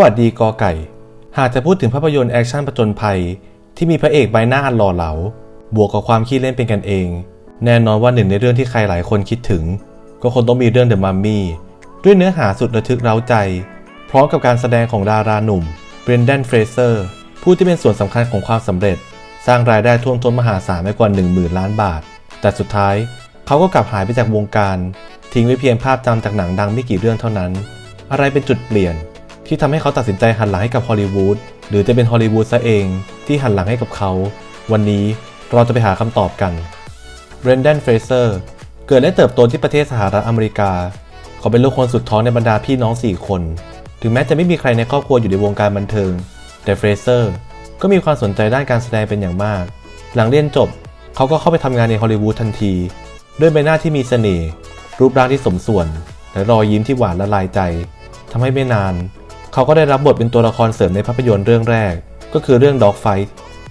วัสดีกอไก่ หากจะพูดถึงภาพยนตร์แอคชั่นผจญภัย ที่มีพระเอกใบหน้าอันหล่อเหลา บวกกับความขี้เล่นเป็นกันเอง แน่นอนว่าหนึ่งในเรื่องที่ใครหลายคนคิดถึง ก็คงต้องมีเรื่อง The Mummy ด้วยเนื้อหาสุดระทึกเร้าใจ พร้อมกับการแสดงของดาราหนุ่มเบรนแดนเฟรเซอร์ผู้ที่เป็นส่วนสำคัญของความสำเร็จ สร้างรายได้ท่วมท้นมหาศาลไปกว่า 10,000 ล้านบาท แต่สุดท้ายเขาก็กลับหายไปจากวงการ ทิ้งไว้เพียงภาพจำจากหนังดังไม่กี่เรื่องเท่านั้น อะไรเป็นจุดเปลี่ยน ที่ทำให้เขาตัดสินใจหันหลังให้กับฮอลลีวูดหรือจะเป็นฮอลลีวูดซะเองที่หันหลังให้กับเขา วันนี้เราจะไปหาคำตอบกันเบรนแดนเฟรเซอร์เกิดและเติบโตที่ประเทศสหรัฐอเมริกา เขาเป็นลูกคนสุดท้องในบรรดาพี่น้อง 4 คน ถึงแม้จะไม่มีใครในครอบครัวอยู่ในวงการบันเทิง แต่เฟรเซอร์ก็มีความสนใจด้านการแสดงเป็นอย่างมาก หลังเรียนจบ เขาก็เข้าไปทำงานในฮอลลีวูดทันที ด้วยใบหน้าที่มีเสน่ห์รูปร่างที่สมส่วน และรอยยิ้มที่หวานละลายใจทำให้ไม่นาน เขาก็ได้รับบทเป็นตัวละครเสริมในภาพยนตร์เรื่องแรก ก็คือเรื่อง Dog Fight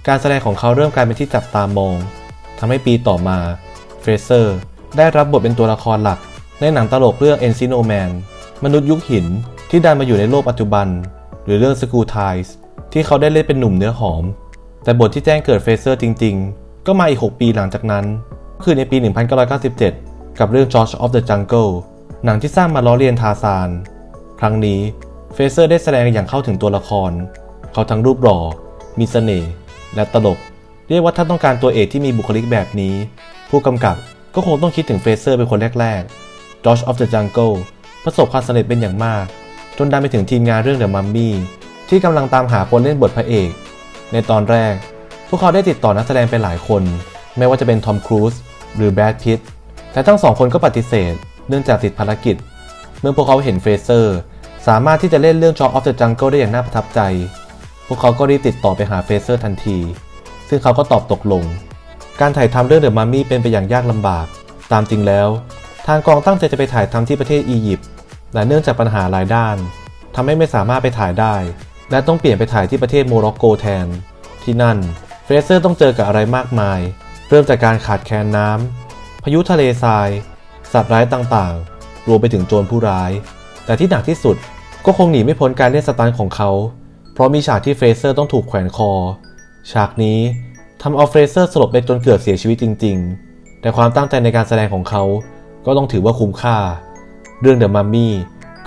การแสดงของเขาเริ่มกลายเป็นที่จับตามองทำให้ปีต่อมาเฟรเซอร์ได้รับบทเป็นตัวละครหลัก ในหนังตลกเรื่อง Encino Man มนุษย์ยุคหินที่ดันมาอยู่ในโลกปัจจุบัน หรือเรื่อง School Ties ที่เขาได้เล่นเป็นหนุ่มเนื้อหอม แต่บทที่แจ้งเกิดเฟรเซอร์จริง ๆ ก็มาอีก 6 ปีหลังจากนั้น คือในปี 1997 กับเรื่อง George of the Jungle หนังที่สร้างมาล้อเลียนทาซาน ครั้งนี้ เฟเซอร์ได้แสดงอย่างเข้าถึงตัวละคร เขาทั้งรูปหล่อ มีเสน่ห์และตลก เรียกว่าถ้าต้องการตัวเอกที่มีบุคลิกแบบนี้ ผู้กำกับก็คงต้องคิดถึงเฟเซอร์เป็นคนแรกๆ George of the Jungle ประสบความสำเร็จเป็นอย่างมาก จนดันไปถึงทีมงานเรื่อง The Mummy ที่กำลังตามหาคนเล่นบทพระเอก ในตอนแรก พวกเขาได้ติดต่อนักแสดงไปหลายคน ไม่ว่าจะเป็นทอมครูซหรือแบรดพิตต์แต่ทั้งสองคนก็ปฏิเสธ เนื่องจากติดภารกิจ เมื่อพวกเขาเห็นเฟเซอร์ สามารถที่จะเล่นเรื่อง Jaw of the Jungle ได้อย่างน่าประทับใจ พวกเขาก็รีบติดต่อไปหาเฟเซอร์ทันที ซึ่งเขาก็ตอบตกลง การถ่ายทำเรื่องเดอะมัมมี่เป็นไปอย่างยากลำบาก ตามจริงแล้ว ทางกองตั้งใจจะไปถ่ายทำที่ประเทศอียิปต์ แต่เนื่องจากปัญหาหลายด้านทำให้ไม่สามารถไปถ่ายได้ และต้องเปลี่ยนไปถ่ายที่ประเทศโมร็อกโกแทน ที่นั่น เฟเซอร์ต้องเจอกับอะไรมากมาย เริ่มจากการขาดแคลนน้ำ พายุทะเลทราย สัตว์ร้ายต่างๆ รวมไปถึงโจรผู้ร้าย แต่ที่หนักที่สุด ก็คงหนีไม่พ้นการเล่นสตันของเขา เพราะมีฉากที่เฟรเซอร์ต้องถูกแขวนคอ ฉากนี้ทำเอาเฟรเซอร์สลบไปจนเกือบเสียชีวิตจริง ๆ แต่ความตั้งใจในการแสดงของเขา ก็ต้องถือว่าคุ้มค่า เรื่องเดอะมัมมี่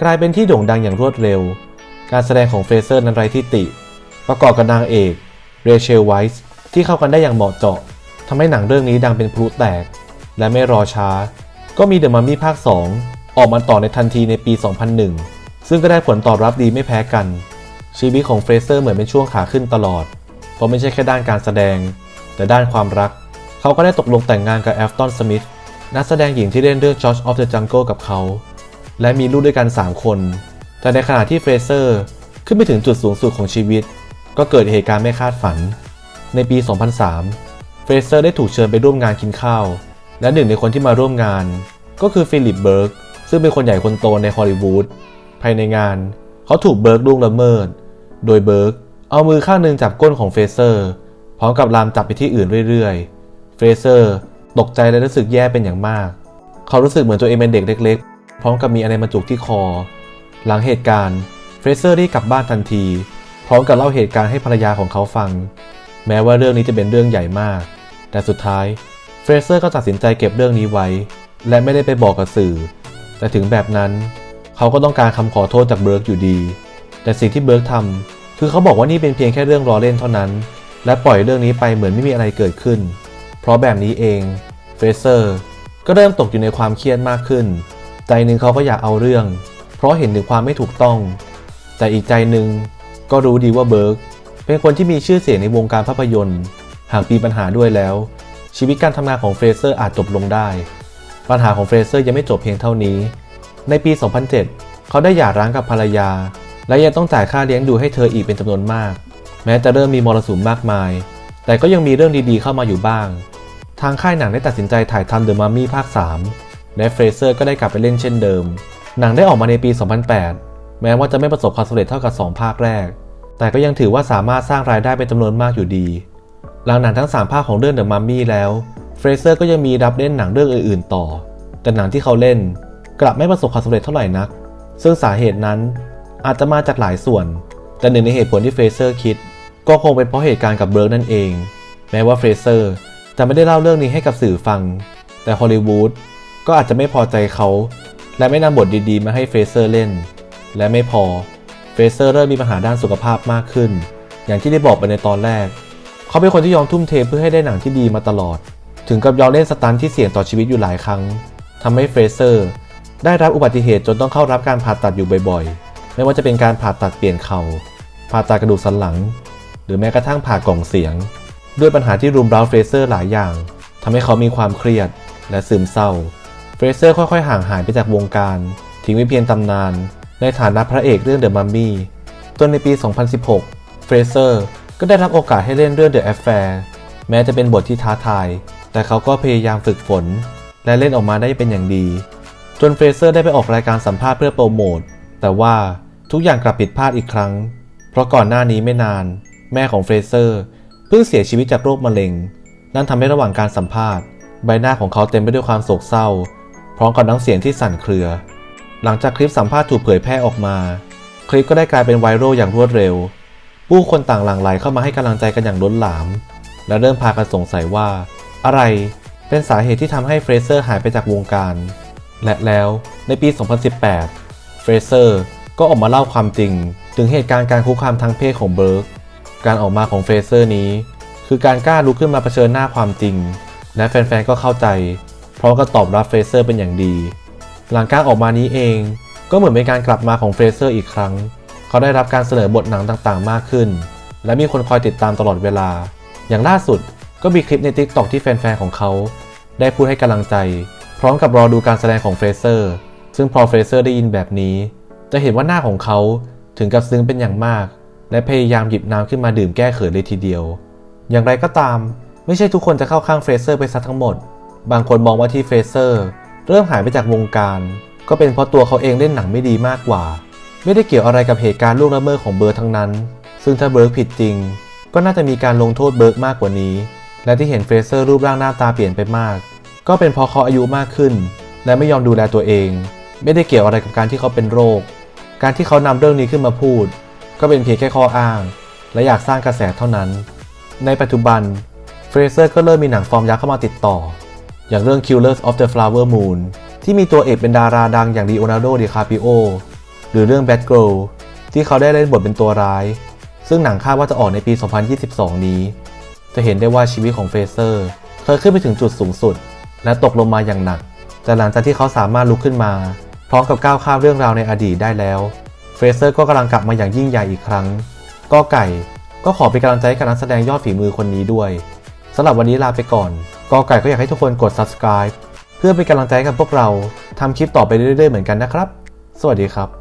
กลายเป็นที่โด่งดังอย่างรวดเร็ว การแสดงของเฟรเซอร์นั้นไร้ที่ติ ประกอบกับนางเอกเรเชลไวส์ที่เข้ากันได้อย่างเหมาะเจาะทำให้หนังเรื่องนี้ดังเป็นพลุแตก และไม่รอช้า ก็มีเดอะมัมมี่ภาค 2 ออกมาต่อในทันทีในปี 2001 ซึ่งก็ได้ผลตอบรับดีไม่แพ้กัน ชีวิตของเฟรเซอร์เหมือนเป็นช่วงขาขึ้นตลอด เพราะไม่ใช่แค่ด้านการแสดง แต่ด้านความรัก เขาก็ได้ตกลงแต่งงานกับแอฟตันสมิธนักแสดงหญิงที่เล่นเรื่อง George of the Jungle กับเขา และมีลูกด้วยกัน 3 คน แต่ในขณะที่เฟรเซอร์ ขึ้นไปถึงจุดสูงสุดของชีวิต ก็เกิดเหตุการณ์ไม่คาดฝัน ในปี 2003 เฟรเซอร์ได้ถูกเชิญไปร่วมงานกินข้าว และหนึ่งในคนที่มาร่วมงาน ก็คือฟิลิปเบิร์กซึ่งเป็นคนใหญ่คนโตในฮอลลีวูด ภายในงาน เขาถูกเบิร์กล่วงละเมิด โดยเบิร์กเอามือข้างหนึ่งจับก้นของเฟเซอร์ พร้อมกับลามจับไปที่อื่นเรื่อยๆ เฟเซอร์ตกใจและรู้สึกแย่เป็นอย่างมาก เขารู้สึกเหมือนตัวเองเป็นเด็กเล็ก ๆ พร้อมกับมีอะไรมาจุกที่คอ หลังเหตุการณ์เฟเซอร์รีบกลับบ้านทันที พร้อมกับเล่าเหตุการณ์ให้ภรรยาของเขาฟัง แม้ว่าเรื่องนี้จะเป็นเรื่องใหญ่มาก แต่สุดท้ายเฟรเซอร์ก็ตัดสินใจเก็บเรื่องนี้ไว้ และไม่ได้ไปบอกกับสื่อ แต่ถึงแบบนั้น เขาก็ต้องการคำขอโทษจากเบิร์กอยู่ดี แต่สิ่งที่เบิร์กทำคือเขาบอกว่านี่เป็นเพียงแค่เรื่องล้อเล่นเท่านั้น และปล่อยเรื่องนี้ไปเหมือนไม่มีอะไรเกิดขึ้น เพราะแบบนี้เองเฟเซอร์ก็เริ่มตกอยู่ในความเครียดมากขึ้น ใจหนึ่งเขาก็อยากเอาเรื่อง เพราะเห็นถึงความไม่ถูกต้อง แต่อีกใจหนึ่งก็รู้ดีว่าเบิร์กเป็นคนที่มีชื่อเสียงในวงการภาพยนตร์ หากมีปัญหาด้วยแล้ว ชีวิตการทำงานของเฟเซอร์อาจจบลงได้ ปัญหาของเฟเซอร์ยังไม่จบเพียงเท่านี้ ในปี 2007 เขาได้หย่าร้างกับภรรยา และยังต้องจ่ายค่าเลี้ยงดูให้เธออีกเป็นจำนวนมาก แม้จะเริ่มมีมรสุมมากมาย แต่ก็ยังมีเรื่องดีๆเข้ามาอยู่บ้าง ทางค่ายหนังได้ตัดสินใจถ่ายทำ The Mummy ภาค 3 และเฟรเซอร์ก็ได้กลับไปเล่นเช่นเดิม หนังได้ออกมาในปี 2008 แม้ว่าจะไม่ประสบความสำเร็จเท่ากับ 2 ภาคแรก แต่ก็ยังถือว่าสามารถสร้างรายได้เป็นจำนวนมากอยู่ดี หลังหนังทั้ง 3 ภาคของเรื่อง The Mummy แล้ว เฟรเซอร์ก็ยังมีรับเล่นหนังเรื่องอื่นๆ ต่อ แต่หนังที่เขาเล่น กลับไม่ประสบความสำเร็จเท่าไหร่นัก ซึ่งสาเหตุนั้นอาจจะมาจากหลายส่วน แต่หนึ่งในเหตุผลที่เฟรเซอร์คิด ก็คงเป็นเพราะเหตุการณ์กับเบิร์กนั่นเอง แม้ว่าเฟรเซอร์จะไม่ได้เล่าเรื่องนี้ให้กับสื่อฟัง แต่ฮอลลีวูดก็อาจจะไม่พอใจเขา และไม่นำบทดีๆ มาให้เฟรเซอร์เล่น และไม่พอเฟรเซอร์เริ่มมีปัญหาด้านสุขภาพมากขึ้น อย่างที่ได้บอกไปในตอนแรก เขาเป็นคนที่ยอมทุ่มเทเพื่อให้ได้หนังที่ดีมาตลอด ถึงกับยอมเล่นสตันท์ที่เสี่ยงต่อชีวิตอยู่หลายครั้งทำให้เฟรเซอร์ ได้รับอุบัติเหตุจนต้องเข้ารับการผ่าตัดอยู่บ่อยๆ ไม่ว่าจะเป็นการผ่าตัดเปลี่ยนเขา่า ผ่าตัดกระดูกสันหลัง หรือแม้กระทั่งผ่ากล่องเสียง ด้วยปัญหาที่รุมเร้าเฟรเซอร์หลายอย่างทำให้เขามีความเครียดและซึมเศร้า เฟรเซอร์ค่อยๆ ห่างหายไปจากวงการ ทิ้งไว้เพียงตำนาน ในฐานะพระเอกเรื่อง The Mummy จนในปี 2016 เฟรเซอร์ก็ได้รับโอกาสให้เล่นเรื่อง The Affair แม้จะเป็นบทที่ท้าทาย แต่เขาก็พยายามฝึกฝน และเล่นออกมาได้เป็นอย่างดี จนเฟรเซอร์ได้ไปออกรายการสัมภาษณ์เพื่อโปรโมท แต่ว่าทุกอย่างกลับผิดพลาดอีกครั้ง เพราะก่อนหน้านี้ไม่นาน แม่ของเฟรเซอร์เพิ่งเสียชีวิตจากโรคมะเร็ง นั่นทำให้ระหว่างการสัมภาษณ์ ใบหน้าของเขาเต็มไปด้วยความโศกเศร้า พร้อมกับน้ำเสียงที่สั่นเครือ หลังจากคลิปสัมภาษณ์ถูกเผยแพร่ออกมา คลิปก็ได้กลายเป็นไวรัลอย่างรวดเร็ว ผู้คนต่างหลั่งไหลเข้ามาให้กำลังใจกันอย่างล้นหลาม และเริ่มพากันสงสัยว่า อะไรเป็นสาเหตุที่ทำให้เฟรเซอร์หายไปจากวงการ และแล้วในปี 2018 เฟรเซอร์ก็ออกมาเล่าความจริง ถึงเหตุการณ์การคุกคามทางเพศของเบิร์ก การออกมาของเฟรเซอร์นี้ คือการกล้าลุกขึ้นมาเผชิญหน้าความจริง และแฟนๆ ก็เข้าใจเพราะก็ตอบรับเฟรเซอร์เป็นอย่างดี หลังการออกมานี้เอง ก็เหมือนเป็นการกลับมาของเฟรเซอร์อีกครั้ง เขาได้รับการเสนอบทหนังต่างๆ มากขึ้น และมีคนคอยติดตามตลอดเวลา อย่างล่าสุดก็มีคลิปใน t ิ k t o k ที่แฟนๆ ของเขา ได้พูดให้กำลังใจ พร้อมกับรอดูการแสดงของเฟรเซอร์ ซึ่งพอเฟรเซอร์ได้ยินแบบนี้ จะเห็นว่าหน้าของเขาถึงกับซึ้งเป็นอย่างมาก และพยายามหยิบน้ำขึ้นมาดื่มแก้เขินเลยทีเดียว อย่างไรก็ตาม ไม่ใช่ทุกคนจะเข้าข้างเฟรเซอร์ไปซะทั้งหมด บางคนมองว่าที่เฟรเซอร์เริ่มหายไปจากวงการ ก็เป็นเพราะตัวเขาเองเล่นหนังไม่ดีมากกว่า ไม่ได้เกี่ยวอะไรกับเหตุการณ์ล่วงละเมิดของเบิร์ดทั้งนั้น ซึ่งถ้าเบิร์ดผิดจริง ก็น่าจะมีการลงโทษเบิร์กมากกว่านี้ และที่เห็นเฟรเซอร์รูปร่างหน้าตาเปลี่ยนไปมาก ก็เป็นเพราะเขาอายุมากขึ้น และไม่ยอมดูแลตัวเอง ไม่ได้เกี่ยวอะไรกับการที่เขาเป็นโรค การที่เขานำเรื่องนี้ขึ้นมาพูด ก็เป็นเพียงแค่ข้ออ้าง และอยากสร้างกระแสเท่านั้น ในปัจจุบันเฟรเซอร์ก็เริ่มมีหนังฟอร์มยักษ์เข้ามาติดต่อ อย่างเรื่อง Killers of the Flower Moon ที่มีตัวเอกเป็นดาราดังอย่าง Leonardo DiCaprio หรือเรื่อง Bad Girl ที่เขาได้เล่นบทเป็นตัวร้าย ซึ่งหนังคาดว่าจะออกในปี 2022 นี้ จะเห็นได้ว่าชีวิตของเฟเซอร์ เคยขึ้นไปถึงจุดสูงสุด และตกลงมาอย่างหนัก แต่หลังจากที่เขาสามารถลุกขึ้นมา พร้อมกับก้าวข้ามเรื่องราวในอดีตได้แล้วเฟรเซอร์ก็กำลังกลับมาอย่างยิ่งใหญ่อีกครั้งก็ไก่ก็ขอเป็นกำลังใจให้กับนักแสดงยอดฝีมือคนนี้ด้วยสำหรับวันนี้ลาไปก่อนกอไก่ก็อยากให้ทุกคนกด subscribe เพื่อเป็นกำลังใจกับพวกเราทำคลิปต่อไปเรื่อยๆเหมือนกันนะครับ สวัสดีครับ